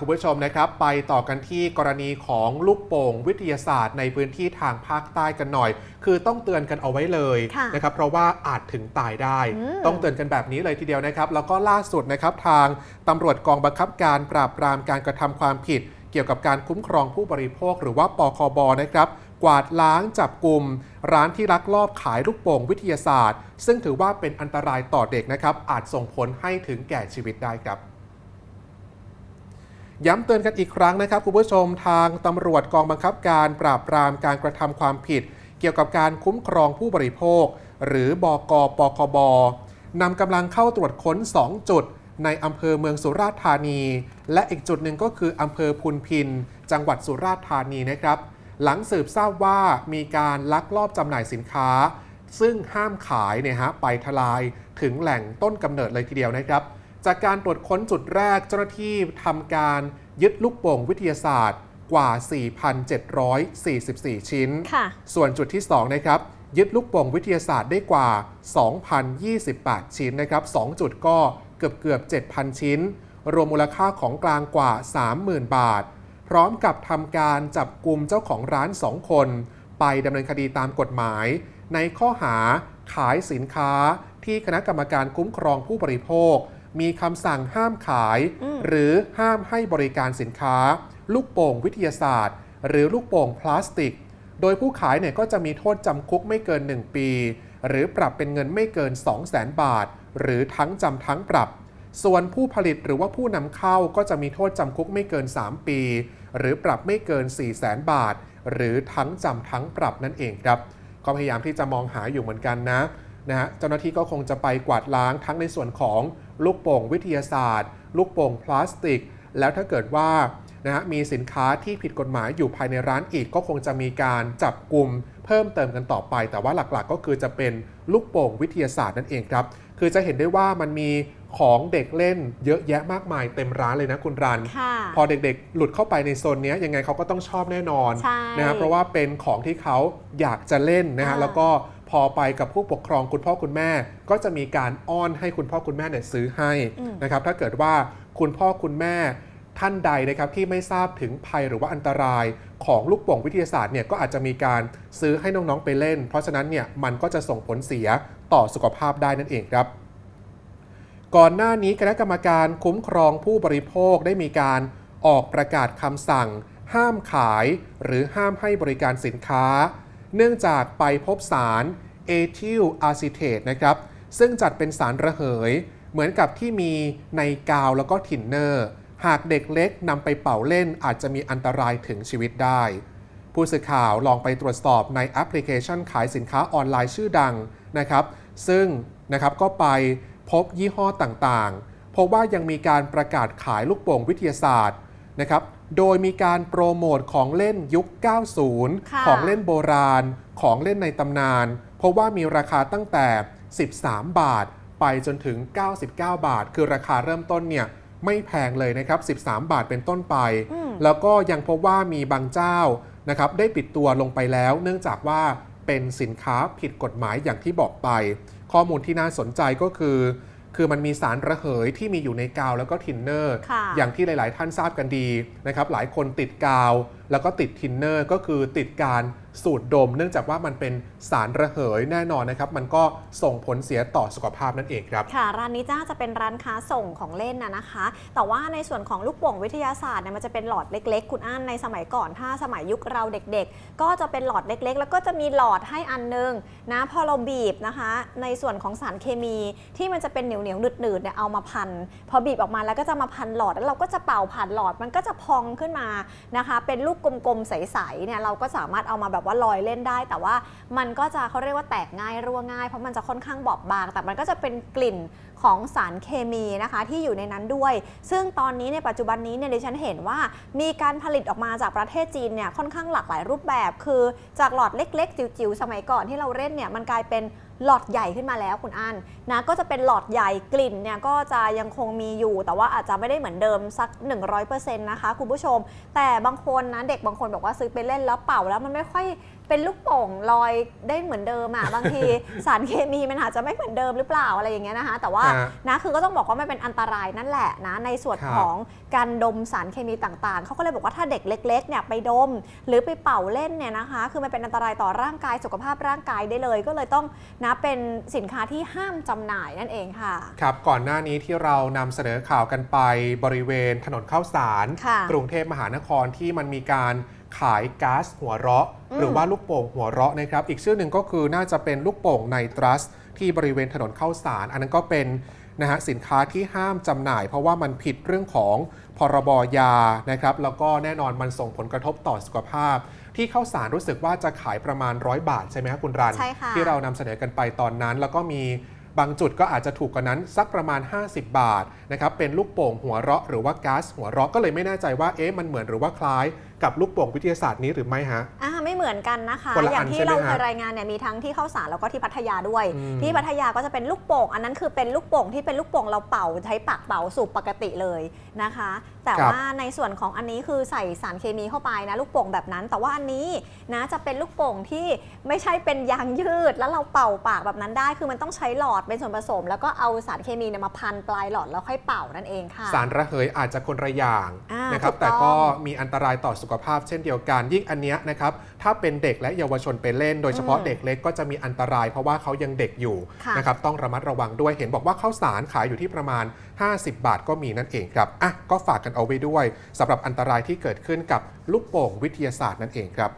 คุณผู้ชมนะครับ ไปต่อกันที่กรณีของลูกโป่งวิทยาศาสตร์ในพื้นที่ทางภาคใต้กันหน่อย คือต้องเตือนกันเอาไว้เลยค่ะนะครับ เพราะว่าอาจถึงตายได้อืมต้องเตือนกันแบบนี้เลยทีเดียวนะครับ แล้วก็ล่าสุดนะครับทางตำรวจกองบังคับการปราบปรามการกระทำความผิด เกี่ยวกับการคุ้มครองผู้บริโภค หรือว่าปคบนะครับกวาดล้างจับกลุ่ม ร้านที่ลักลอบขายลูกโป่งวิทยาศาสตร์ ซึ่งถือว่าเป็นอันตรายต่อเด็กนะครับอาจส่งผลให้ถึงแก่ชีวิตได้ครับ ย้ำเตือนกันอีกครั้งนะครับคุณผู้ชมทางตำรวจกองบังคับการปราบปรามการกระทำความผิด เกี่ยวกับการคุ้มครองผู้บริโภค หรือบกปคบนำกำลังเข้าตรวจค้น 2 จุด ในอำเภอเมืองสุราษฎร์ธานี และอีกจุดหนึ่งก็คืออำเภอพุนพิน จังหวัดสุราษฎร์ธานีนะครับ หลังสืบทราบว่ามีการลักลอบจำหน่ายสินค้า ซึ่งห้ามขายเนี่ยฮะไปทลายถึงแหล่งต้นกำเนิดเลยทีเดียวนะครับ จากการตรวจค้นจุดแรกเจ้าหน้าที่ทำการยึดลูกโป่งวิทยาศาสตร์กว่า 4,744 ชิ้นค่ะส่วนจุดที่ 2 นะครับ ยึดลูกโป่งวิทยาศาสตร์ได้กว่า 2,028 ชิ้นนะครับ 2 จุดก็เกือบเกือบๆ7,000 ชิ้น รวมมูลค่าของกลางกว่า 30,000 บาท พร้อมกับทำการจับกลุ่มเจ้าของร้าน 2 คน ไปดำเนินคดีตามกฎหมาย ในข้อหาขายสินค้าที่คณะกรรมการคุ้มครองผู้บริโภค มีคำสั่งห้ามขายอืมหรือห้ามให้บริการสินค้า ลูกโป่งวิทยาศาสตร์ หรือลูกโป่งพลาสติก โดยผู้ขายเนี่ยก็จะมีโทษจำคุกไม่เกิน 1 ปี หรือปรับเป็นเงินไม่เกิน 2 0 0 0 0 0บาท หรือทั้งจำทั้งปรับ ส่วนผู้ผลิตหรือว่าผู้นำเข้าก็จะมีโทษจำคุกไม่เกิน 3 ปี หรือปรับไม่เกิน 4 0 0 0 0 0บาท หรือทั้งจำทั้งปรับนั่นเองครับก็พยายามที่จะมองหาอยู่เหมือนกันนะนะฮะเจ้าหน้าที่ก็คงจะไปกวาดล้างทั้งในส่วนของ ลูกโป่งวิทยาศาสตร์ ลูกโป่งพลาสติก แล้วถ้าเกิดว่านะฮะมีสินค้าที่ผิดกฎหมายอยู่ภายในร้านอีกก็คงจะมีการจับกลุ่มเพิ่มเติมกันต่อไป แต่ว่าหลักๆ ก็คือจะเป็นลูกโป่งวิทยาศาสตร์นั่นเองครับ คือจะเห็นได้ว่ามันมีของเด็กเล่นเยอะแยะมากมายเต็มร้านเลยนะคุณรันค่ะพอเด็กๆ หลุดเข้าไปในโซนเนี้ยยังไงเขาก็ต้องชอบแน่นอนใช่นะฮะเพราะว่าเป็นของที่เขาอยากจะเล่นนะฮะอ่าแล้วก็ พอไปกับผู้ปกครองคุณพ่อคุณแม่ ก็จะมีการอ้อนให้คุณพ่อคุณแม่เนี่ยซื้อให้อืมนะครับถ้าเกิดว่าคุณพ่อคุณแม่ท่านใดนะครับที่ไม่ทราบถึงภัยหรือว่าอันตรายของลูกโป่งวิทยาศาสตร์เนี่ยก็อาจจะมีการซื้อให้น้องๆไปเล่น เพราะฉะนั้นเนี่ยมันก็จะส่งผลเสียต่อสุขภาพได้นั่นเองครับ ก่อนหน้านี้คณะกรรมการคุ้มครองผู้บริโภคได้มีการออกประกาศคำสั่ง ห้ามขาย หรือห้ามให้บริการสินค้า เนื่องจากไปพบสารเอทิลอะซิเทตนะครับ ซึ่งจัดเป็นสารระเหย เหมือนกับที่มีในกาวแล้วก็ทินเนอร์ หากเด็กเล็กนำไปเป่าเล่นอาจจะมีอันตรายถึงชีวิตได้ ผู้สื่อข่าวลองไปตรวจสอบในแอปพลิเคชันขายสินค้าออนไลน์ชื่อดังนะครับ ซึ่งนะครับก็ไปพบยี่ห้อต่างๆพบว่ายังมีการประกาศขายลูกโป่งวิทยาศาสตร์ นะครับ โดยมีการโปรโมทของเล่นยุคค่ะ90 ของเล่นโบราณ ของเล่นในตำนาน เพราะว่ามีราคาตั้งแต่ 13 บาท ไปจนถึง 99 บาท คือราคาเริ่มต้นเนี่ยไม่แพงเลยนะครับ 13 บาทเป็นต้นไปอืมแล้วก็ยังพบว่ามีบางเจ้านะครับได้ปิดตัวลงไปแล้ว เนื่องจากว่าเป็นสินค้าผิดกฎหมายอย่างที่บอกไป ข้อมูลที่น่าสนใจก็คือ คือมันมีสารระเหยที่มีอยู่ในกาวแล้วก็ทินเนอร์ค่ะอย่างที่หลาย ๆ ท่านทราบกันดีนะครับหลายคนติดกาว แล้วก็ติดทินเนอร์ก็คือติดการสูดดม เนื่องจากว่ามันเป็นสารระเหยแน่นอนนะครับ มันก็ส่งผลเสียต่อสุขภาพนั่นเองครับ ค่ะ ร้านนี้จ้าจะเป็นร้านค้าส่งของเล่นนะนะคะ แต่ว่าในส่วนของลูกโป่งวิทยาศาสตร์เนี่ยมันจะเป็นหลอดเล็ก ๆ คุณอั้นในสมัยก่อนถ้าสมัยยุคเราเด็ก ๆ ก็จะเป็นหลอดเล็ก ๆ แล้วก็จะมีหลอดให้อันนึงนะพอเราบีบนะคะ ในส่วนของสารเคมีที่มันจะเป็นเหนียวๆหนืดๆเนี่ยเอามาพัน พอบีบออกมาแล้วก็จะมาพันหลอดแล้วเราก็จะเป่าผ่านหลอดมันก็จะพองขึ้นมานะคะ เป็นลูกกลมๆ ใสๆ เนี่ยเราก็สามารถเอามาแบบว่าลอยเล่นได้ แต่ว่ามันก็จะเขาเรียกว่าแตกง่ายรั่วง่าย เพราะมันจะค่อนข้างบอบบาง แต่มันก็จะเป็นกลิ่น ของสารเคมีนะคะที่อยู่ในนั้นด้วย ซึ่งตอนนี้ในปัจจุบันนี้เนี่ยดิฉันเห็นว่ามีการผลิตออกมาจากประเทศจีนเนี่ยค่อนข้างหลากหลายรูปแบบ คือจากหลอดเล็ก ๆ จิ๋วๆสมัยก่อนที่เราเล่นเนี่ยมันกลายเป็นหลอดใหญ่ขึ้นมาแล้วคุณอันนะก็จะเป็นหลอดใหญ่กลิ่นเนี่ยก็จะยังคงมีอยู่ แต่ว่าอาจจะไม่ได้เหมือนเดิมสัก 100%นะคะคุณผู้ชม แต่บางคนนะเด็กบางคนบอกว่าซื้อไปเล่นแล้วเป่าแล้วมันไม่ค่อย เป็นลูกโป่งลอยได้เหมือนเดิมอะบางทีสารเคมีมันอาจจะไม่เหมือนเดิมหรือเปล่าอะไรอย่างเงี้ยนะคะ แต่ว่าฮะนะคือก็ต้องบอกว่ามันเป็นอันตรายนั่นแหละนะในส่วนครับของการดมสารเคมีต่างๆเขาก็เลยบอกว่าถ้าเด็กเล็กๆเนี่ยไปดม หรือไปเป่าเล่นเนี่ยนะคะ คือมันเป็นอันตรายต่อร่างกายสุขภาพร่างกายได้เลย ก็เลยต้องนะเป็นสินค้าที่ห้ามจำหน่ายนั่นเองค่ะ ครับก่อนหน้านี้ที่เรานำเสนอข่าวกันไปบริเวณถนนข้าวสาร ค่ะ กรุงเทพมหานครที่มันมีการ ขายก๊าซหัวเราะอืมหรือว่าลูกโป่งหัวเราะนะครับ อีกชื่อหนึ่งก็คือน่าจะเป็นลูกโป่งไนตรัส ที่บริเวณถนนข้าวสาร อันนั้นก็เป็นนะฮะสินค้าที่ห้ามจำหน่าย เพราะว่ามันผิดเรื่องของพรบยานะครับ แล้วก็แน่นอนมันส่งผลกระทบต่อสุขภาพ ที่ข้าวสารรู้สึกว่าจะขายประมาณร้อยบาทใช่ไหมครับคุณรันใช่ค่ะที่เรานำเสนอกันไปตอนนั้น แล้วก็มี บางจุดก็อาจจะถูกกว่านั้นสักประมาณ 50 บาทนะครับเป็นลูกโป่งหัวเราะหรือว่าก๊าซหัวเราะก็เลยไม่แน่ใจว่าเอ๊ะมันเหมือนหรือว่าคล้ายกับลูกโป่งวิทยาศาสตร์นี้หรือไม่ฮะอ่า เหมือนกันนะคะคนละอย่าอังนที่ใช่ไหมเราฮะเคยรายงานเนี่ยมีทั้งที่เข้าสารแล้วก็ที่พัทยาด้วย อืมที่พัทยาก็จะเป็นลูกโป่งอันนั้นคือเป็นลูกโป่งที่เป็นลูกโป่งเราเป่าใช้ปากเป่าสูบปกติเลยนะคะ แต่ครับ ว่าในส่วนของอันนี้คือใส่สารเคมีเข้าไปนะลูกโป่งแบบนั้น แต่ว่าอันนี้นะจะเป็นลูกโป่งที่ไม่ใช่เป็นยางยืด แล้วเราเป่าปากแบบนั้นได้ คือมันต้องใช้หลอดเป็นส่วนผสม แล้วก็เอาสารเคมีเนี่ยมาพันปลายหลอดแล้วค่อยเป่านั่นเองค่ะ สารระเหยอาจจะคนละอย่างอ่านนะครับ ถูกต้องแต่ก็มีอันตรายต่อสุขภาพเช่นเดียวกัน ยิ่งอันเนี้ยนะครับถ้าเป็นเด็กและเยาวชนไปเล่น โดยเฉพาะอืมเด็กเล็กก็จะมีอันตราย เพราะว่าเขายังเด็กอยู่ค่ะนะครับต้องระมัดระวังด้วยเห็นบอกว่าข้าวสารขายอยู่ที่ประมาณ 50 บาทก็มีนั่นเองครับอะก็ฝากกันเอาไว้ด้วยสำหรับอันตรายที่เกิดขึ้นกับลูกโป่งวิทยาศาสตร์นั่นเองครับ